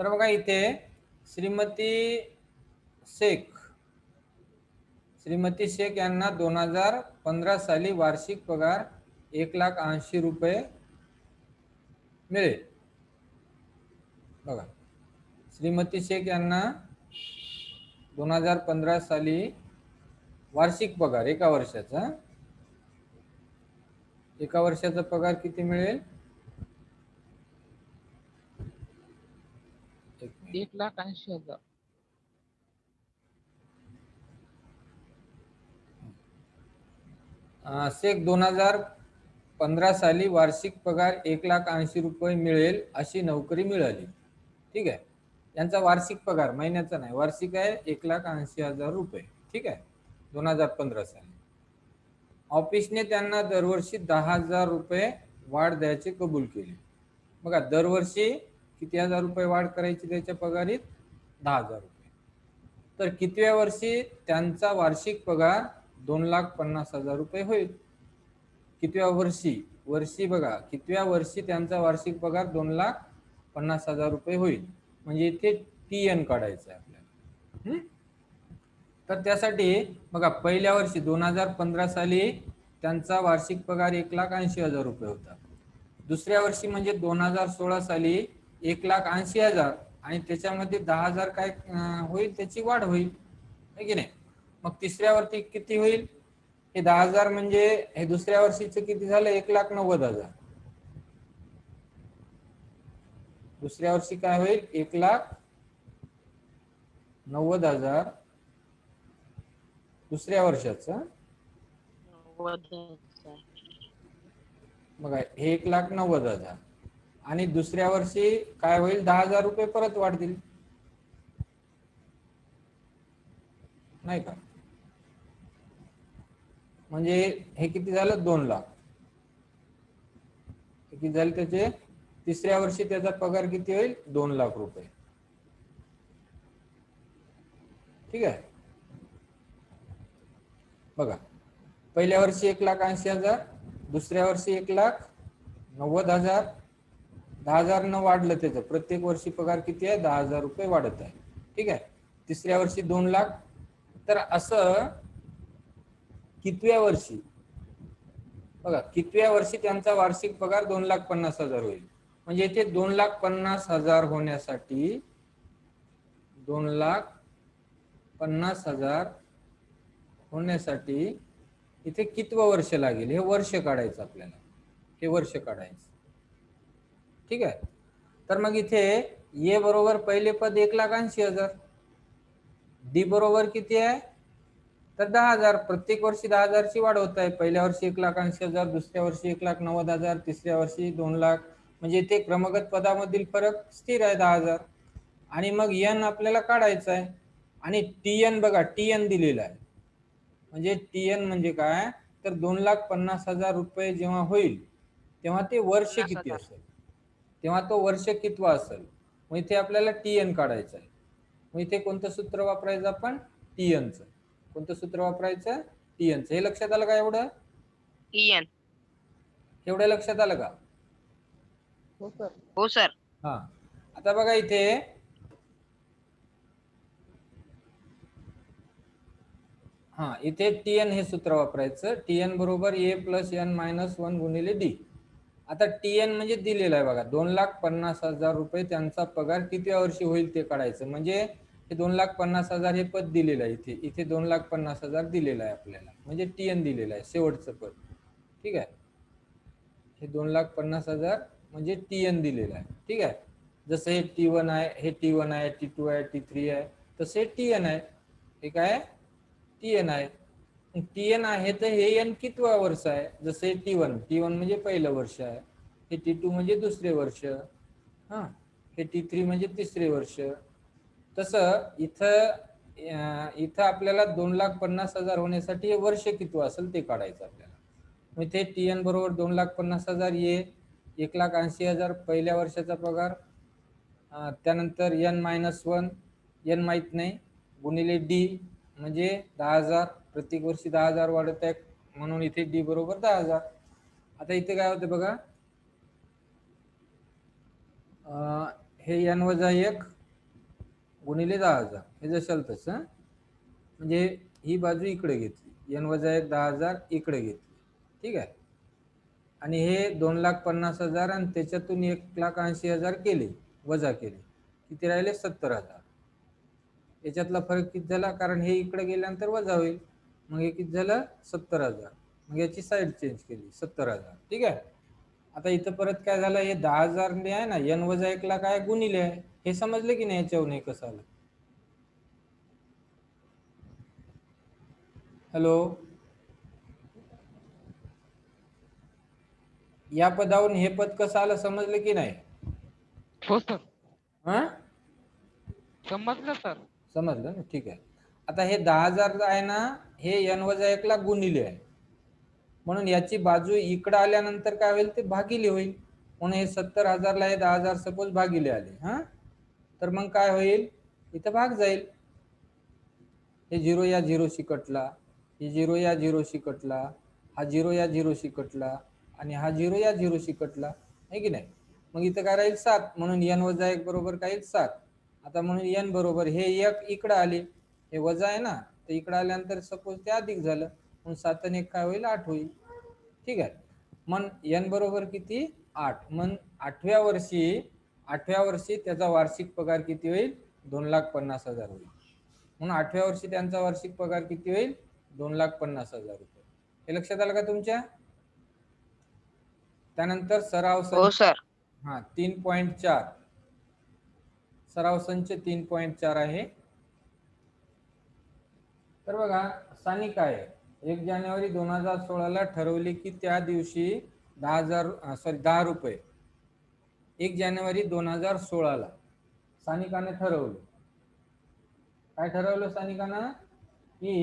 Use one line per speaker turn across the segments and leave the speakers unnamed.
तर बघा इथे श्रीमती शेख श्रीमती शेख यांना दोन हजार पंधरा साली वार्षिक पगार एक लाख ऐंशी रुपये मिळेल. बघा श्रीमती शेख यांना दोन हजार पंधरा साली वार्षिक पगार एका वर्षाचा एका वर्षाचा पगार किती मिळेल? एक
लाख ऐंशी हजार.
अं, शेख दोन हजार पंधरा साली वार्षिक पगार एक लाख ऐंशी रुपये मिळेल अशी नोकरी मिळाली. ठीक आहे? यांचा वार्षिक पगार महिन्याचा नाही वार्षिक आहे एक लाख ऐंशी हजार रुपये. ठीक आहे? दोन हजार पंधरा साली. ऑफिसने त्यांना दरवर्षी दहा हजार रुपये वाढ द्यायचे कबूल केले. बघा दरवर्षी किती हजार रुपये वाढ करायची त्याच्या पगारीत? दहा हजार रुपये. तर कितव्या वर्षी त्यांचा वार्षिक पगार दोन लाख पन्नास हजार रुपये होईल? कितव्या वर्षी? वर्षी बघा कितव्या वर्षी त्यांचा वार्षिक पगार दोन लाख पन्नास हजार रुपये होईल? म्हणजे इथे टी एन काढायचं आहे आपल्याला. हम्म? तर त्यासाठी बघा पहिल्या वर्षी दोन हजार पंधरा साली त्यांचा वार्षिक पगार एक लाख ऐंशी हजार रुपये होता. दुसऱ्या वर्षी म्हणजे दोन हजार सोळा साली एक लाख ऐंशी हजार आणि त्याच्यामध्ये दहा हजार काय होईल त्याची वाढ होईल है की नाही? मग तिसऱ्या वर्षी किती होईल? हे दहा हजार म्हणजे हे दुसऱ्या वर्षीचं किती झालं? एक लाख नव्वद हजार. दुसऱ्या वर्षी काय होईल? एक लाख नव्वद हजार. दुसऱ्या वर्षाचं. बघा हे एक लाख नव्वद हजार. आणि दुसऱ्या वर्षी काय होईल? दहा हजार रुपये परत वाढतील. नाही का? म्हणजे हे किती झालं? दोन लाख. हे किती झाले त्याचे? तिसऱ्या वर्षी त्याचा पगार किती होईल? दोन लाख रुपये. ठीक आहे? बघा. पहिल्या वर्षी एक लाख ऐंशी हजार दुसऱ्या वर्षी एक लाख नव्वद हजार दहा हजार न वाढलं त्याचं. प्रत्येक वर्षी पगार किती आहे? दहा हजार रुपये वाढत आहे. ठीक आहे? तिसऱ्या वर्षी दोन लाख. तर असं कितव्या वर्षी? बघा कितव्या वर्षी त्यांचा वार्षिक पगार दोन लाख पन्नास हजार होईल. म्हणजे इथे दोन लाख पन्नास हजार होण्यासाठी दोन लाख पन्नास हजार होण्यासाठी इथे कितवं वर्ष लागेल? हे वर्ष काढायचं आपल्याला. हे वर्ष काढायचं. ठीक आहे? तर मग इथे ए बरोबर पहिले पद एक लाख ऐंशी हजार. डी बरोबर किती आहे? तर दहा हजार. प्रत्येक वर्षी दहा हजारची वाढ होत आहे. पहिल्या वर्षी एक लाख ऐंशी हजार दुसऱ्या वर्षी एक लाख नव्वद हजार तिसऱ्या वर्षी दोन लाख. म्हणजे इथे क्रमगत पदामधील फरक स्थिर आहे दहा हजार. आणि मग एन आपल्याला काढायचं आहे. आणि टी एन बघा टी एन दिलेला आहे. म्हणजे टी एन म्हणजे काय? तर दोन लाख पन्नास हजार रुपये जेव्हा होईल तेव्हा ते वर्ष किती. असेल? तेव्हा तो वर्ष कितवा असेल? मग इथे आपल्याला टी एन काढायचं आहे. मग इथे कोणतं सूत्र वापरायचं आपण? टी एनचं कोणतं सूत्र वापरायचं? टी एनचं हे लक्षात आलं का एवढं?
EN.
एवढं लक्षात आलं का?
हो सर.
हा आता बघा इथे. हा इथे टी एन हे सूत्र वापरायचं. टी एन बरोबर A plus N minus one गुणिले डी आता टी एन म्हणजे दिलेलं आहे बघा दोन लाख पन्नास हजार रुपये त्यांचा पगार किती वर्षी होईल ते काढायचं. म्हणजे हे दोन लाख पन्नास हजार हे पद दिलेलं आहे इथे. इथे दोन लाख पन्नास हजार दिलेलं आहे आपल्याला. म्हणजे टी एन दिलेलं आहे शेवटचं पद. ठीक आहे? हे दोन लाख पन्नास हजार म्हणजे टी एन दिलेलं आहे. ठीक आहे? जसं हे टी वन आहे हे टी वन आहे टी टू आहे टी थ्री आहे तसे टी एन आहे. हे काय? टी एन आहे. टी एन आहे तर हे एन कितवा वर्ष आहे? जसे टी वन टी वन म्हणजे पहिलं वर्ष आहे. हे टी टू म्हणजे दुसरे वर्ष. हां हे टी थ्री म्हणजे तिसरे वर्ष. तसं इथं इथं आपल्याला दोन लाख पन्नास हजार होण्यासाठी हे वर्ष कितवं असेल ते काढायचं आपल्याला. मग इथे टी एन बरोबर दोन लाख पन्नास हजार ये एक लाख ऐंशी हजार पहिल्या वर्षाचा पगार त्यानंतर एन मायनस वन एन माहीत नाही गुणिले डी म्हणजे दहा हजार. प्रत्येक वर्षी दहा हजार वाढत आहे म्हणून इथे डी बरोबर दहा हजार. आता इथे काय होतं बघा. हे एन वजा एक गुणिले दहा हजार. हे जशाल तसं म्हणजे ही बाजू इकडे घेतली. एन वजा एक दहा हजार इकडे घेतली. ठीक आहे? आणि हे दोन लाख पन्नास हजार आणि त्याच्यातून एक लाख ऐंशी हजार केले वजा केले. किती राहिले? सत्तर हजार. याच्यातला फरक किती झाला? कारण हे इकडे गेल्यानंतर वजा होईल. मग हे किती झालं सत्तर हजार. मग याची साईड चेंज केली सत्तर हजार. ठीक आहे? आता इथं परत काय झालं? हे दहा हजार आहे ना एन वजा एक लाख आहे गुणिले आहे. हे समजले की नाही याच्यावरून हे कसं आलं? हॅलो या पदावरून हे पद कसं आलं समजलं की नाही?
हो सर.
हा?
समजलं सर.
समजलं ना? ठीक आहे. आता हे दहा हजार आहे ना हे एन वजा एक ला गुणिले आहे. म्हणून याची बाजू इकडं आल्यानंतर काय होईल? ते भागिले होईल. म्हणून हे सत्तर हजारला हे दहा हजार सपोज भागिले आले हा? तर मग काय होईल? इथं भाग जाईल. हे झिरो या झिरोशी कटला हे झिरो या झिरोशी कटला हा झिरो या झिरोशी कटला आणि हा झिरो या झिरोशी कटला आहे की नाही? मग इथं काय राहील? सात. म्हणून एन वजा एक बरोबर काय सात. आता म्हणून एन बरोबर हे एक इकडं आले. हे वजा आहे ना? तर इकडं आल्यानंतर सपोज ते अधिक झालं. म्हणून सात आणि एक काय होईल? आठ होईल. ठीक आहे. मग एन बरोबर किती? आठ. मग आठव्या वर्षी आठव्या वर्षी त्याचा वार्षिक पगार किती होईल? दोन लाख पन्नास हजार होईल. म्हणून आठव्या वर्षी त्यांचा वार्षिक पगार किती होईल? दोन लाख पन्नास हजार रुपये. हे लक्षात आलं का तुमच्या? त्यानंतर सराव
हो
संच
सर.
हा तीन पॉईंट चार. सराव संच तीन पॉईंट चार आहे. तर बघा स्थानिक आहे एक जानेवारी दोन हजार सोळाला ठरवले की त्या दिवशी दहा हजार सॉरी दहा रुपये. एक जानेवारी दोन हजार सोळाला. स्थानिकाने ठरवलं. काय ठरवलं स्थानिकानं की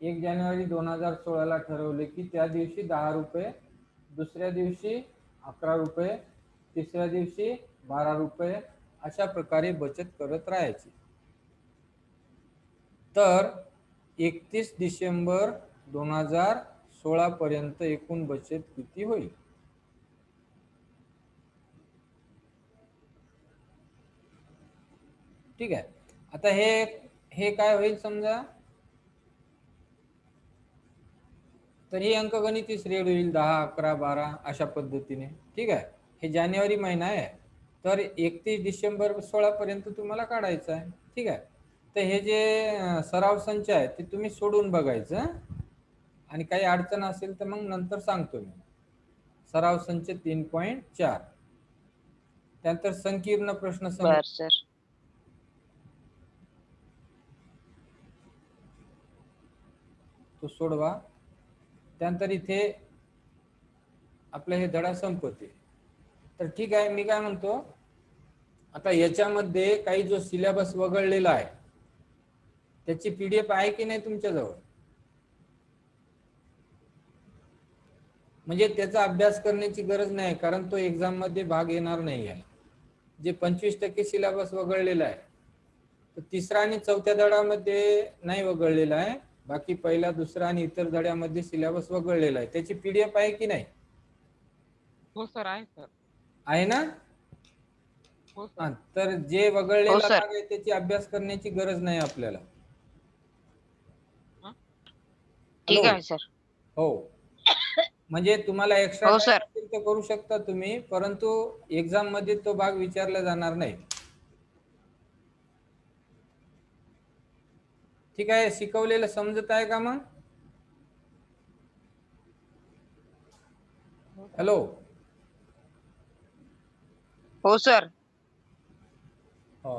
एक जानेवारी दोन हजार सोळाला ठरवले की त्या दिवशी दहा रुपये दुसऱ्या दिवशी अकरा रुपये तिसऱ्या दिवशी बारा रुपये अशा प्रकारे बचत करत राहायची. तर एकतीस डिसेंबर दोन हजार सोळा पर्यंत एकूण बचत किती होईल? ठीक आहे. आता हे हे काय होईल समजा? तर ही अंकगणिती रेड होईल दहा अकरा बारा अशा पद्धतीने. ठीक आहे. हे जानेवारी महिना आहे. तर एकतीस डिसेंबर सोळा पर्यंत तुम्हाला काढायचं आहे. ठीक आहे. तर हे जे सराव संच आहे ते तुम्ही सोडून बघायचं? आणि काही अडचण असेल तर मग नंतर सांगतो मी. सराव संच तीन पॉईंट चार. त्यानंतर संकीर्ण प्रश्न
सर.
तो सोडवा. त्यानंतर इथे आपलं हे धडा संपते तर ठीक आहे मी काय म्हणतो आता याच्यामध्ये काही जो सिलेबस वगळलेला आहे त्याची पीडीएफ आहे की नाही तुमच्याजवळ? म्हणजे त्याचा अभ्यास करण्याची गरज नाही कारण तो एक्झाममध्ये भाग येणार नाही आहे जे पंचवीस टक्के सिलेबस वगळलेला आहे तर तिसरा आणि चौथ्या धड्यामध्ये नाही वगळलेला आहे. बाकी पहिला दुसरा आणि इतर धड्यामध्ये सिलेबस वगळलेला आहे. त्याची पीडीएफ आहे की नाही?
हो सर आहे सर.
आहे ना?
हो सर.
तर जे वगळलेला
हो.
भाग आहे त्याची अभ्यास करण्याची गरज नाही आपल्याला.
ठीक? आहे सर.
हो. म्हणजे तुम्हाला एक्स्ट्रा
हो, सर.
तर करू शकता तुम्ही परंतु एक्झाममध्ये तो भाग विचारला जाणार नाही. ठीक आहे शिकवलेलं समजत आहे का मग? हॅलो.
हो सर.
हो.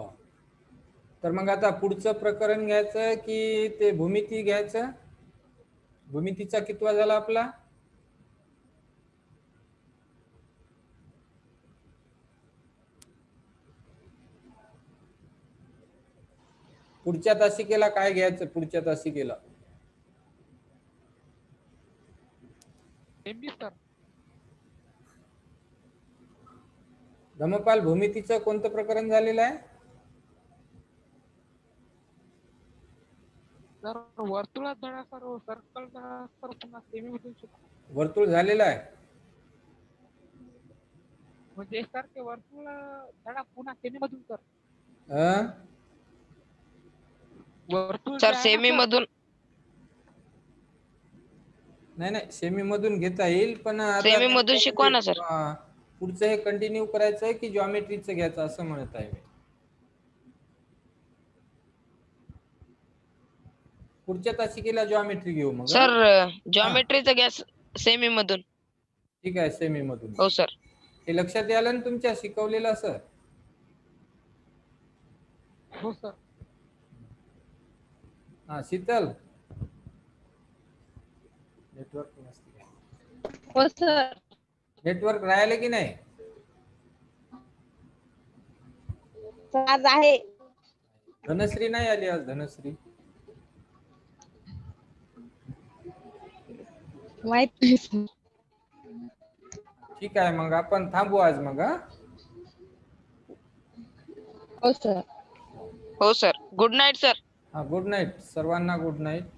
तर मग आता पुढचं प्रकरण घ्यायचं की ते भूमिती घ्यायचं? भूमितीचा कितवा झाला आपला? पुढच्या तासिकेला काय घ्यायचं? पुढच्या तासिकेला. धमपाल भूमितीचं कोणतं प्रकरण झालेलं आहे?
सर वर्तुळात धडा सर सर्कल धडा सर पुन्हा सेमी मधून शिकू
वर्तुळ झालेलं आहे
म्हणजे सर ते वर्तुळ धडा पुन्हा सेमी मधून सर
अं?
वर्तुळ
सर
जे आहे ना,
सेमी मधून
नाही नाही सेमी मधून घेता येईल पण आता
सेमी मधून शिकवा ना,
म्हणजे,
सर.
हा, पुढचं हे कंटिन्यू करायचं आहे की जॉमेट्रीचं घ्यायचं असं म्हणत आहे मी पुढच्या तासिकेला जॉमेट्री घेऊ मग
सर? जॉमेट्रीचा गॅस सेमी मधून.
ठीक आहे सेमी मधून.
हो सर.
हे लक्षात आलं ना तुमच्या शिकवलेलं सर.
हो सर.
हा शीतल. नेटवर्क नसते
हो सर.
नेटवर्क राहिले की नाही?
आज आहे.
धनश्री नाही आली आज धनश्री.
माहीत नाही सर
ठीक आहे मग आपण थांबू आज मग हा?
हो सर.
हो सर. गुड नाईट सर
हा गुड नाईट सर्वांना गुड नाईट